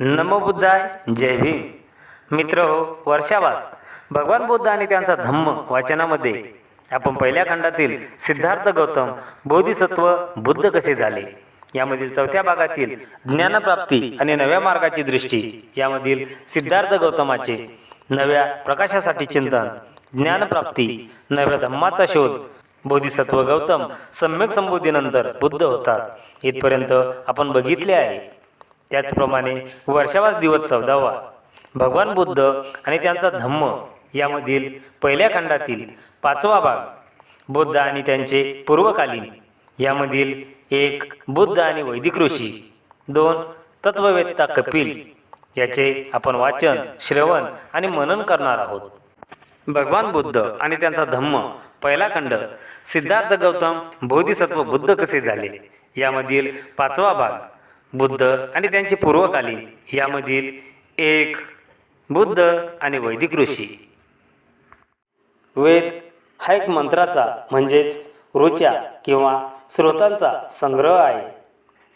नमो बुद्धाय जय भीम. मित्र हो वर्षावास. भगवान बुद्ध आणि त्यांचा धम्म वाचनामध्ये आपण पहिल्या खंडातील सिद्धार्थ गौतम बोधिसत्व बुद्ध कसे झाले? यामधील चौथ्या भागातील ज्ञानप्राप्ती आणि नव्या मार्गाची दृष्टी यामधील सिद्धार्थ गौतमाचे नव्या प्रकाशासाठी चिंतन ज्ञानप्राप्ती नव्या धम्माचा शोध बोधिसत्व गौतम सम्यक संबोधीनंतर बुद्ध होतात. इथपर्यंत आपण बघितले आहे. त्याचप्रमाणे वर्षावास दिवस चौदावा. भगवान बुद्ध आणि त्यांचा धम्म यामधील पहिल्या खंडातील पाचवा भाग बुद्ध आणि त्यांचे पूर्वकालीन यामधील एक बुद्ध आणि वैदिक ऋषी दोन तत्ववेत्ता कपिल याचे आपण वाचन श्रवण आणि मनन करणार आहोत. भगवान बुद्ध आणि त्यांचा धम्म पहिला खंड सिद्धार्थ गौतम बोधिसत्व बुद्ध कसे झाले यामधील पाचवा भाग बुद्ध आणि त्यांचे पूर्वकालीन यामधील एक बुद्ध आणि वैदिक ऋषी. वेद हा एक मंत्राचा म्हणजेच ऋचा किंवा स्रोतांचा संग्रह आहे.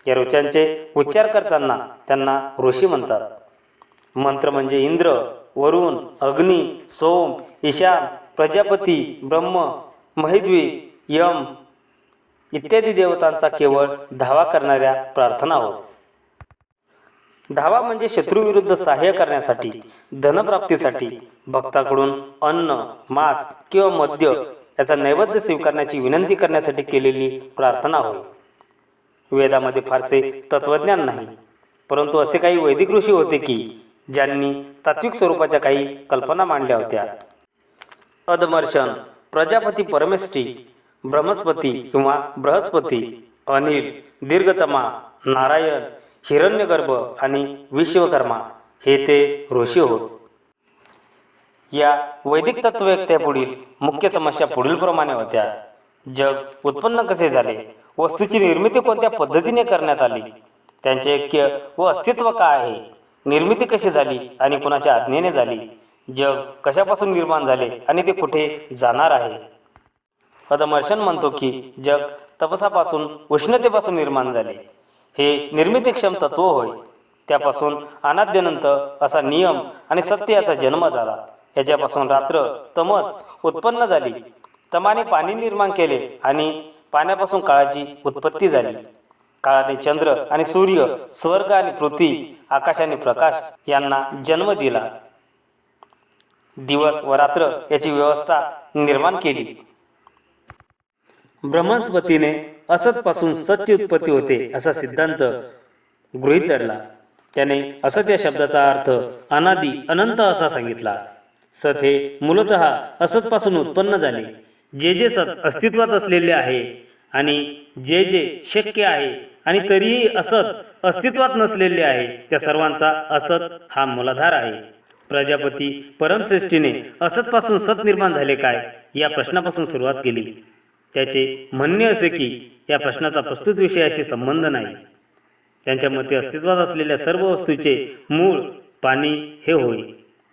या ऋचांचे उच्चार करताना त्यांना ऋषी म्हणतात. मंत्र म्हणजे इंद्र वरुण अग्नी सोम ईशान प्रजापती ब्रह्म महिद्वी यम इत्यादी देवतांचा केवळ धावा करणाऱ्या प्रार्थना होत. धावा म्हणजे शत्रूविरुद्ध सहाय्य करण्यासाठी धनप्राप्तीसाठी भक्ताकडून अन्न मांस किंवा मद्य याचा नैवेद्य स्वीकारण्याची विनंती करण्यासाठी केलेली प्रार्थना होय. वेदामध्ये फारसे तत्वज्ञान नाही परंतु असे काही वैदिक ऋषी होते की ज्यांनी तात्विक स्वरूपाच्या काही कल्पना मांडल्या होत्या. अदमर्शन प्रजापती परमेष्ठी ब्रह्मस्पती किंवा बृहस्पती अनिल दीर्घतमा नारायण हिरण्यगर्भ आणि विश्वकर्मा हे ते ऋषी होत. या वैदिक तत्वव्यक्त्यापुढील मुख्य समस्या पुढीलप्रमाणे होत्या. जग उत्पन्न कसे झाले? वस्तूची निर्मिती कोणत्या पद्धतीने करण्यात आली? त्यांचे ऐक्य व अस्तित्व काय आहे? निर्मिती कशी झाली आणि कुणाच्या आज्ञेने झाली? जग कशापासून निर्माण झाले आणि ते कुठे जाणार आहे? पदमर्शन म्हणतो की जग तपसापासून उष्णतेपासून निर्माण झाले. हे निर्मितीक्षम तत्व होय. त्यापासून अनाद्यनंत असा नियम आणि सत्य याचा जन्म झाला. याच्यापासून रात्र तमस उत्पन्न झाली. तमाने पाणी निर्माण केले आणि पाण्यापासून काळाची उत्पत्ती झाली. काळाने चंद्र आणि सूर्य स्वर्ग आणि पृथ्वी आकाश आणि प्रकाश यांना जन्म दिला. दिवस व रात्र याची व्यवस्था निर्माण केली. ब्रह्मस्पतीने असतपासून सच्ची उत्पत्ती होते असा सिद्धांत गृहीत धरला. त्याने असत या शब्दाचा अर्थ अनादी अनंत असा सांगितला. सत हे मूलत असतपासून उत्पन्न झाले. जे जे सत अस्तित्वात असलेले आहे आणि जे जे शक्य आहे आणि तरीही असत अस्तित्वात नसलेले आहे त्या सर्वांचा असत हा मूलाधार आहे. प्रजापती परमश्रेष्ठीने असतपासून सत निर्माण झाले काय? या प्रश्नापासून सुरुवात केली. त्याचे म्हणणे असे की या प्रश्नाचा प्रस्तुत विषयाशी संबंध नाही. त्यांच्या मते अस्तित्वात असलेल्या सर्व वस्तूचे मूळ पाणी हे होय.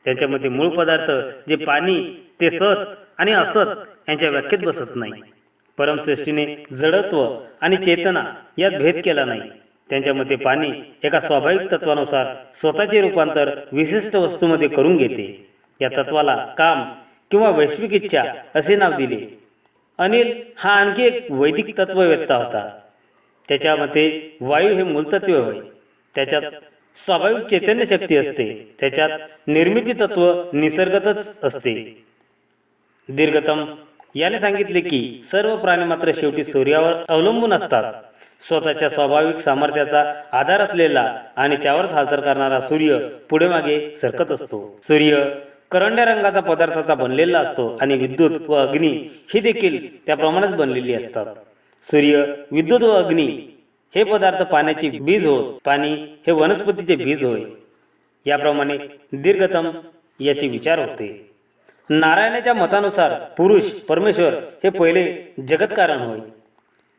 त्यांच्या मते मूळ पदार्थ जे पाणी ते सत आणि असत यांच्या व्याख्येत बसत नाही. परमसृष्टीने जडत्व आणि चेतना यात भेद केला नाही. त्यांच्या मते पाणी एका स्वाभाविक तत्वानुसार स्वतःचे रूपांतर विशिष्ट वस्तूमध्ये करून घेते. या तत्वाला काम किंवा वैश्विक इच्छा असे नाव दिले. अनिल हा आणखी एक वैदिक तत्ववेत्ता होता. त्याच्या मते वायू हे मूलतत्व होय. त्याच्यात स्वाभाविक चैतन्य शक्ती असते. त्याच्यात निर्मिती तत्व निसर्गतच असते. दीर्घतम याने सांगितले की सर्व प्राणी मात्र शेवटी सूर्यावर अवलंबून असतात. स्वतःच्या स्वाभाविक सामर्थ्याचा आधार असलेला आणि त्यावरच हालचाल करणारा सूर्य पुढे मागे सरकत असतो. सूर्य करंड्या रंगाचा पदार्थाचा बनलेला असतो आणि विद्युत व अग्नी ही देखील त्याप्रमाणेच बनलेली असतात. सूर्य विद्युत व अग्नी हे पदार्थ पाण्याचे बीज होत पाणी हे वनस्पतीचे बीज होय. याप्रमाणे दीर्घतम याचे विचार होते. नारायणाच्या मतानुसार पुरुष परमेश्वर हे पहिले जगतकारण होय.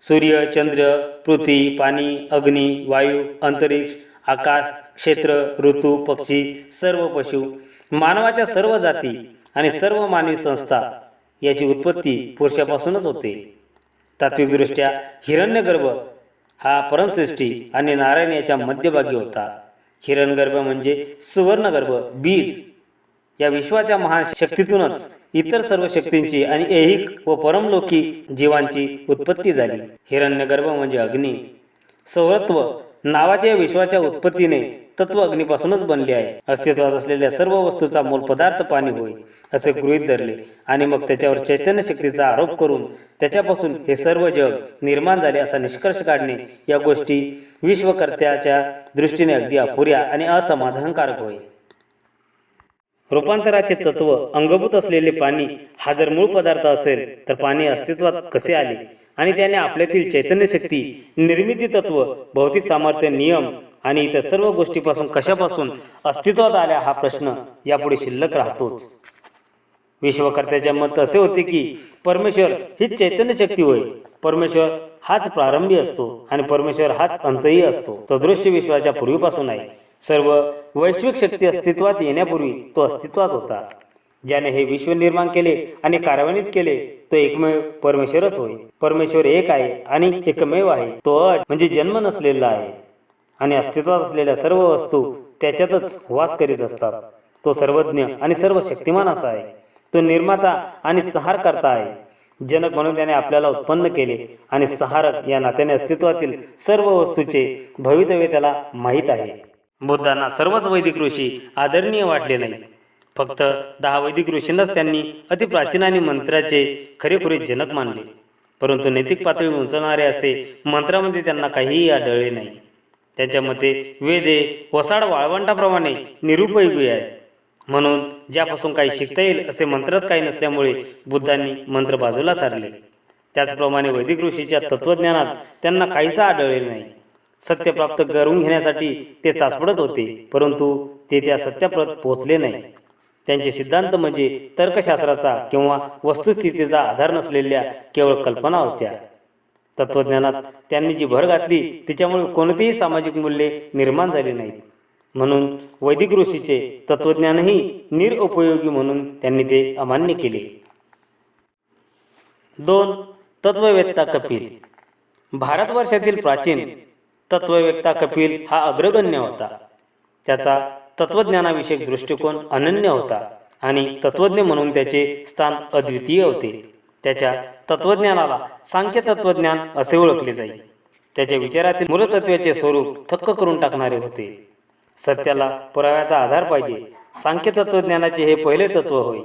सूर्य चंद्र पृथ्वी पाणी अग्नी वायू अंतरिक्ष आकाश क्षेत्र ऋतू पक्षी सर्व पशु मानवाच्या सर्व जाती आणि सर्व मानवी संस्था याची उत्पत्ती पुरुषापासूनच होते. तात्विकदृष्ट्या हिरण्यगर्भ हा परमसृष्टी आणि नारायण याच्या मध्यभागी होता. हिरणगर्भ म्हणजे सुवर्णगर्भ बीज. या विश्वाच्या महान शक्तीतूनच इतर सर्व शक्तींची आणि ऐहिक व परमलोकी जीवांची उत्पत्ती झाली. हिरण्यगर्भ म्हणजे अग्नी. सौरत्व नावाच्या विश्वाच्या उत्पत्तीने तत्व अग्नीपासूनच बनले आहे. अस्तित्वात असलेल्या सर्व वस्तूचा मूल पदार्थ पाणी होय असे गृहीत धरले. आणि मग त्याच्यावर चैतन्य शक्तीचा आरोप करून त्याच्यापासून हे सर्व जग निर्माण झाले असा निष्कर्ष काढणे या गोष्टी विश्वकर्त्याच्या दृष्टीने अगदी अपुऱ्या आणि असमाधानकारक होय. रूपांतराचे तत्व अंगभूत असलेले पाणी हा जर मूळ पदार्थ असेल तर पाणी अस्तित्वात कसे आले? आणि त्याने आपल्यातील चैतन्य शक्ती निर्मिती तत्व भौतिक सामर्थ्य नियम आणि इतर सर्व गोष्टीपासून कशापासून अस्तित्वात आल्या हा प्रश्न यापुढे शिल्लक राहतोच. विश्वकर्त्याचे मत असे होते की परमेश्वर ही चैतन्य शक्ती होय. परमेश्वर हाच प्रारंभी असतो आणि परमेश्वर हाच अंतही असतो. तो दृश्य विश्वाच्या पूर्वीपासून आहे. सर्व वैश्विक शक्ती अस्तित्वात येण्यापूर्वी तो अस्तित्वात होता. ज्याने हे विश्व निर्माण केले आणि कार्यान्वित केले तो एकमेव परमेश्वरच होय. परमेश्वर एक आहे आणि एकमेव आहे. तो अज म्हणजे जन्म नसलेला आहे. आणि अस्तित्वात असलेल्या सर्व वस्तू त्याच्यातच वास करीत असतात. तो सर्वज्ञ आणि सर्व शक्तिमान असा आहे. तो निर्माता आणि सहार करता आहे. जनक म्हणून त्याने आपल्याला उत्पन्न केले आणि सहारक या नात्याने अस्तित्वातील सर्व वस्तूचे भवितव्य त्याला माहीत आहे. बुद्धांना सर्वच वैदिक ऋषी आदरणीय वाटले नाही. फक्त दहा वैदिक ऋषींनाच त्यांनी अतिप्राचीन आणि मंत्राचे खरेखुरे जनक मानले. परंतु नैतिक पातळी उंचवणारे असे मंत्रामध्ये त्यांना काहीही आढळले नाही. त्यांच्या मते वेदे वसाड वाळवंटाप्रमाणे निरुपयोगी आहेत. म्हणून ज्यापासून काही शिकता येईल असे मंत्रात काही नसल्यामुळे बुद्धांनी मंत्र बाजूला सारले. त्याचप्रमाणे वैदिक ऋषीच्या तत्वज्ञानात त्यांना काहीच आढळले नाही. सत्य प्राप्त करून घेण्यासाठी ते चाचपडत होते परंतु ते त्या सत्याप्रत पोहोचले नाही. त्यांचे सिद्धांत म्हणजे तर्कशास्त्राचा किंवा वस्तुस्थितीचा आधार नसलेल्या केवळ कल्पना होत्या. तत्वज्ञानात त्यांनी जी भर घातली तिच्यामुळे कोणतीही सामाजिक मूल्ये निर्माण झाली नाहीत. म्हणून वैदिक ऋषीचे तत्वज्ञानही निरुपयोगी म्हणून त्यांनी ते अमान्य केले. दोन तत्ववेत्ता कपिल. भारतवर्षातील प्राचीन तत्ववेत्ता कपिल हा अग्रगण्य होता. त्याचा तत्वज्ञानाविषयक दृष्टिकोन अनन्य होता आणि तत्वज्ञ म्हणून त्याचे स्थान अद्वितीय होते. त्याच्या तत्वज्ञानाला सांख्य तत्वज्ञान असे ओळखले जाईल त्याच्या विचारातील मूलतत्वाचे स्वरूप थक्क करून टाकणारे होते. सत्याला पुराव्याचा आधार पाहिजे. सांख्य तत्वज्ञानाचे हे पहिले तत्व होय.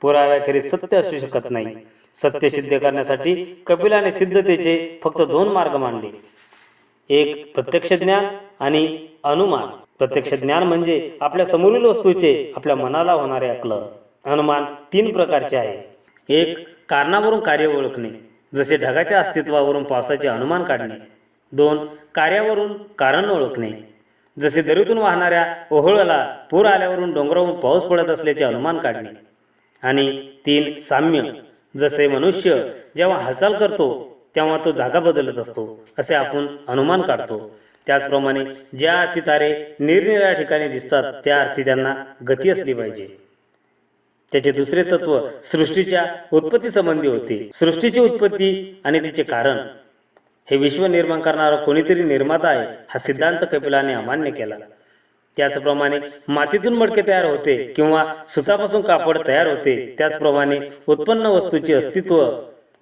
पुराव्याखेरीज सत्य असू शकत नाही. सत्य सिद्ध करण्यासाठी कपिलाने सिद्धतेचे फक्त दोन मार्ग मांडले. एक प्रत्यक्ष ज्ञान आणि अनुमान. प्रत्यक्ष ज्ञान म्हणजे आपल्या समोरील वस्तूचे आपल्या मनाला होणारे आकलन. अनुमान तीन प्रकारचे आहे. एक कारणावरून कार्य ओळखणे जसे ढगाच्या अस्तित्वावरून पावसाचे अनुमान काढणे. दोन कार्यावरून कारण ओळखणे जसे दरीतून वाहणाऱ्या ओहळला पूर आल्यावरून डोंगरावरून पाऊस पडत असल्याचे अनुमान काढणे. आणि तीन साम्य जसे मनुष्य जेव्हा हालचाल करतो तेव्हा तो जागा बदलत असतो असे आपण अनुमान काढतो. त्याचप्रमाणे ज्या अर्थी तारे निरनिराळ्या ठिकाणी दिसतात त्या अर्थी त्यांना गती असली पाहिजे. त्याचे दुसरे तत्व सृष्टीच्या उत्पत्ती संबंधी होते. सृष्टीची उत्पत्ती आणि तिचे कारण. हे विश्व निर्माण करणारा कोणीतरी निर्माता आहे हा सिद्धांत कपिलाने अमान्य केला. त्याचप्रमाणे मातीतून मडके तयार होते किंवा सुतापासून कापड तयार होते त्याचप्रमाणे उत्पन्न वस्तूचे अस्तित्व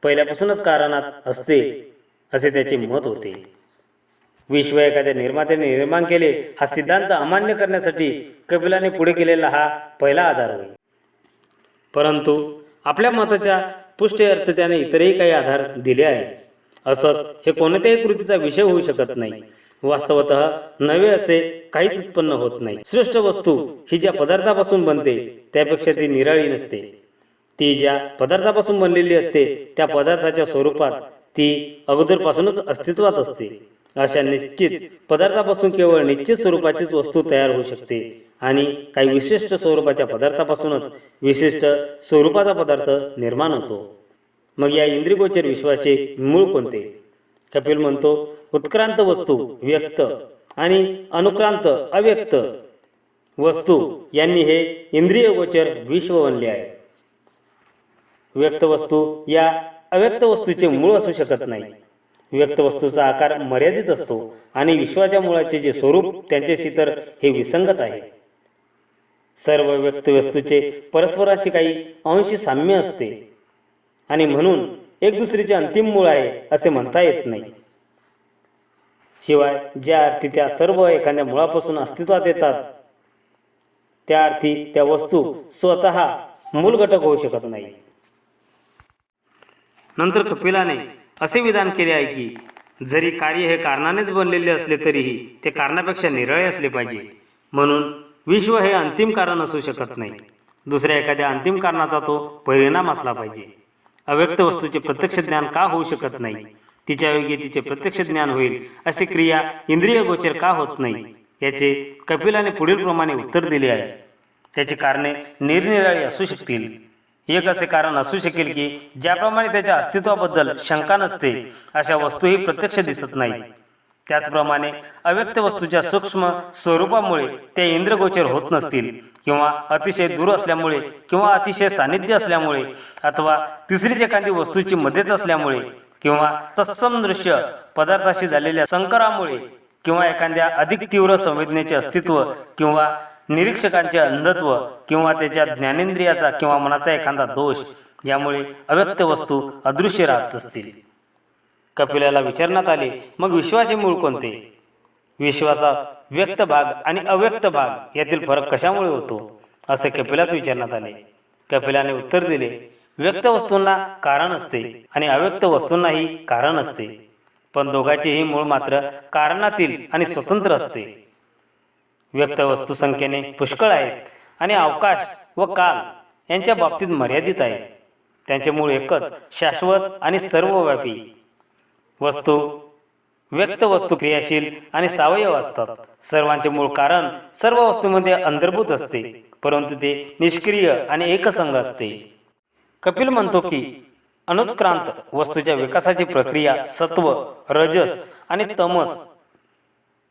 पहिल्यापासूनच कारणात असते असे त्याचे मत होते. विश्व एखाद्या निर्मात्याने निर्माण केले हा सिद्धांत अमान्य करण्यासाठी कपिलाने पुढे केलेला हा पहिला आधार होय. परंतु आपल्या मताच्या पुष्ट अर्थ त्याने इतरही काही आधार दिले आहे असत हे कोणत्याही कृतीचा विषय होऊ शकत नाही. वास्तवत नवे असे काहीच उत्पन्न होत नाही. श्रेष्ठ वस्तू ही ज्या पदार्थापासून बनते त्यापेक्षा ती निराळी नसते. ती ज्या पदार्थापासून बनलेली असते त्या पदार्थाच्या स्वरूपात ती अगोदरपासूनच अस्तित्वात असते. अशा निश्चित पदार्थापासून केवळ निश्चित स्वरूपाचीच वस्तू तयार होऊ शकते. आणि काही विशिष्ट स्वरूपाच्या पदार्थापासूनच विशिष्ट स्वरूपाचा पदार्थ निर्माण होतो. मग या इंद्रियगोचर विश्वाचे मूळ कोणते? कपिल म्हणतो उत्क्रांत वस्तू व्यक्त आणि अनुक्रांत अव्यक्त. वस्तू यांनी हे इंद्रियगोचर विश्व बनले आहे. व्यक्त वस्तू या अव्यक्त वस्तूचे मूळ असू शकत नाही. व्यक्त वस्तूचा आकार मर्यादित असतो आणि विश्वाच्या मुळाचे जे स्वरूप त्यांच्याशी तर हे विसंगत आहे. सर्व व्यक्त वस्तूचे परस्पराची काही अंश साम्य असते आणि म्हणून एक दुसरीचे अंतिम मूळ आहे असे म्हणता येत नाही. शिवाय ज्या अर्थी त्या सर्व एखाद्या मुळापासून अस्तित्वात येतात त्या अर्थी त्या वस्तू स्वतः मूल घटक होऊ शकत नाही. नंतर कपिलाने असे विधान केले आहे की जरी कार्य हे कारणानेच बनलेले असले तरीही ते कारणापेक्षा निराळे असले पाहिजे. म्हणून विश्व हे अंतिम कारण असू शकत नाही. दुसऱ्या एखाद्या अंतिम कारणाचा तो परिणाम असला पाहिजे. अव्यक्त वस्तूचे प्रत्यक्ष ज्ञान का होऊ शकत नाही? तिच्या योग्य तिचे प्रत्यक्ष ज्ञान होईल अशी क्रिया इंद्रिय गोचर का होत नाही? याचे कपिलाने पुढील प्रमाणे उत्तर दिले आहे. त्याची कारणे निरनिराळी असू शकतील. एक असे कारण असू शकेल की ज्याप्रमाणे त्याच्या अस्तित्वाबद्दल शंका नसते अशा वस्तूही प्रत्यक्ष दिसत नाही. त्याचप्रमाणे अव्यक्त वस्तूच्या सूक्ष्म स्वरूपामुळे त्या इंद्रगोचर होत नसतील किंवा अतिशय दूर असल्यामुळे किंवा अतिशय सानिध्य असल्यामुळे अथवा तिसरीच एखादी वस्तूची मध्येच असल्यामुळे किंवा तत्सम दृश्य पदार्थाशी झालेल्या संकरामुळे किंवा एखाद्या अधिक तीव्र संवेदनेचे अस्तित्व किंवा निरीक्षकांचे अंधत्व किंवा त्याच्या ज्ञानेंद्रियाचा किंवा मनाचा एखादा दोष यामुळे अव्यक्त वस्तू अदृश्य राहत असतील. कपिलाला विचारण्यात आले मग विश्वाचे मूळ कोणते? विश्वाचा व्यक्त भाग आणि अव्यक्त भाग यातील फरक कशामुळे होतो? असे कपिलास विचारण्यात आले. कपिलाने उत्तर दिले व्यक्त वस्तूंना कारण असते आणि अव्यक्त वस्तूंनाही कारण असते. पण दोघांचेही मूळ मात्र कारणातील आणि स्वतंत्र असते. व्यक्त वस्तू संख्येने पुष्कळ आहेत आणि अवकाश व काल यांच्या बाबतीत मर्यादित आहे त्यांचे मूळ एकच शाश्वत आणि सर्वव्यापी वस्तू व्यक्त वस्तू क्रियाशील आणि सावयव असतात. सर्वांचे मूळ कारण सर्व वस्तूमध्ये अंतर्भूत असते परंतु ते निष्क्रिय आणि एकसंग असते. कपिल म्हणतो की अनुत्क्रांत वस्तूच्या विकासाची प्रक्रिया सत्व रजस आणि तमस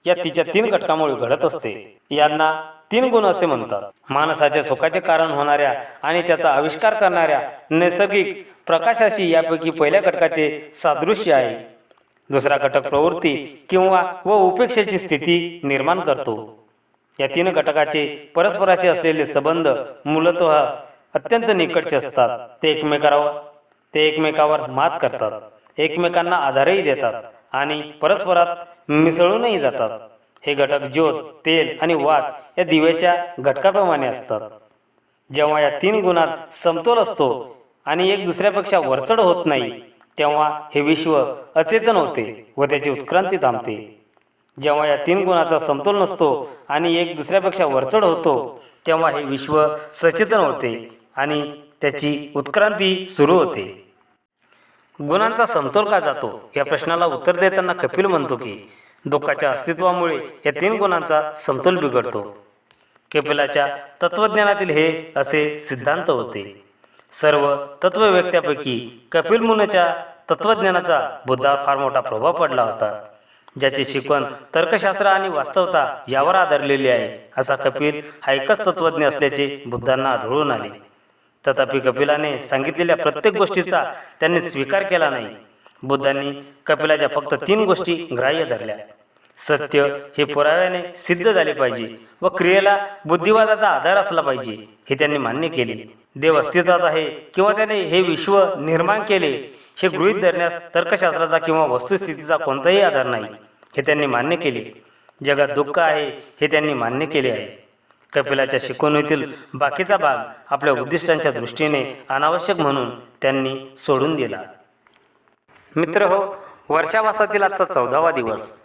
या तिच्या तीन घटकामुळे घडत असते. यांना तीन गुण असे म्हणतात. माणसाच्या सुखाचे कारण होणाऱ्या आणि त्याचा आविष्कार करणाऱ्या नैसर्गिक प्रकाशाशी यापैकी पहिल्या घटकाचे सादृश्य आहे. दुसरा घटक प्रवृत्ती किंवा व उपेक्षेची स्थिती निर्माण करतो. या तीन घटकाचे परस्पराचे असलेले संबंध मूलतः अत्यंत निकटचे असतात. ते एकमेकावर ते एकमेकावर मात करतात. एकमेकांना आधारही देतात. आणि परस्परात मिसळूनही जातात. हे घटक ज्योत तेल आणि वात या दिव्याच्या घटकाप्रमाणे असतात. जेव्हा या तीन गुणात समतोल असतो आणि एक दुसऱ्यापेक्षा वरचढ होत नाही तेव्हा हे विश्व अचेतन होते व त्याची उत्क्रांती थांबते. जेव्हा या तीन गुणाचा समतोल नसतो आणि एक दुसऱ्यापेक्षा वरचढ होतो तेव्हा हे विश्व सचेतन होते आणि त्याची उत्क्रांती सुरू होते. गुणांचा समतोल का जातो? या प्रश्नाला उत्तर देताना कपिल म्हणतो की दुःखाच्या अस्तित्वामुळे या तीन गुणांचा समतोल बिघडतो. कपिलाच्या तत्वज्ञानातील हे असे सिद्धांत होते. सर्व तत्वव्यक्त्यापैकी कपिल मुनच्या तत्वज्ञानाचा बुद्धावर फार मोठा प्रभाव पडला होता. ज्याची शिकवण तर्कशास्त्र आणि वास्तवता यावर आधारलेली आहे असा कपिल हा एकच तत्वज्ञ असल्याचे बुद्धांना आढळून आले. तथापि कपिलाने सांगितलेल्या प्रत्येक गोष्टीचा त्यांनी स्वीकार केला नाही. बुद्धांनी कपिलाच्या फक्त तीन गोष्टी ग्राह्य धरल्या. सत्य हे पुराव्याने सिद्ध झाले पाहिजे व क्रियेला बुद्धिवादाचा आधार असला पाहिजे हे त्यांनी मान्य केले. देव अस्तित्वात आहे किंवा त्याने हे विश्व निर्माण केले हे गृहीत धरण्यास तर्कशास्त्राचा किंवा वस्तुस्थितीचा कोणताही आधार नाही हे त्यांनी मान्य केले. जगात दुःख आहे हे त्यांनी मान्य केले आहे. कपिलाच्या शिकवणीतील बाकीचा भाग आपल्या उद्दिष्टांच्या दृष्टीने अनावश्यक म्हणून त्यांनी सोडून दिला. मित्र हो वर्षावासातील आजचा चौदावा दिवस.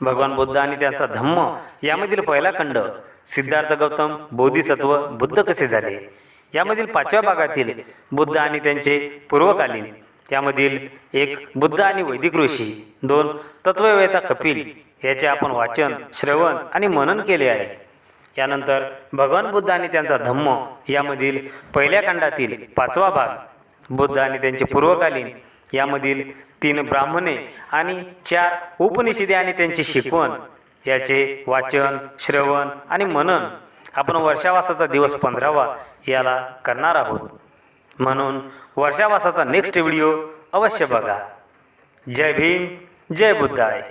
भगवान बुद्ध आणि त्यांचा धम्म यामधील पहिला खंड सिद्धार्थ गौतम बोधिसत्व बुद्ध कसे झाले? यामधील पाचव्या भागातील बुद्ध आणि त्यांचे पूर्वकालीन त्यामधील एक बुद्ध आणि वैदिक ऋषी दोन तत्ववेता कपिल याचे आपण वाचन श्रवण आणि मनन केले आहे. यानंतर भगवान बुद्ध आणि त्यांचा धम्म यामधील पहिल्या खंडातील पाचवा भाग बुद्ध आणि त्यांचे पूर्वकालीन यामधील तीन ब्राह्मणे आणि चार उपनिषदे आणि त्यांची शिकवण याचे वाचन श्रवण आणि मनन आपण वर्षावासाचा दिवस पंधरावा याला करणार आहोत. म्हणून वर्षावासाचा नेक्स्ट व्हिडिओ अवश्य बघा. जय भीम जय बुद्धाय.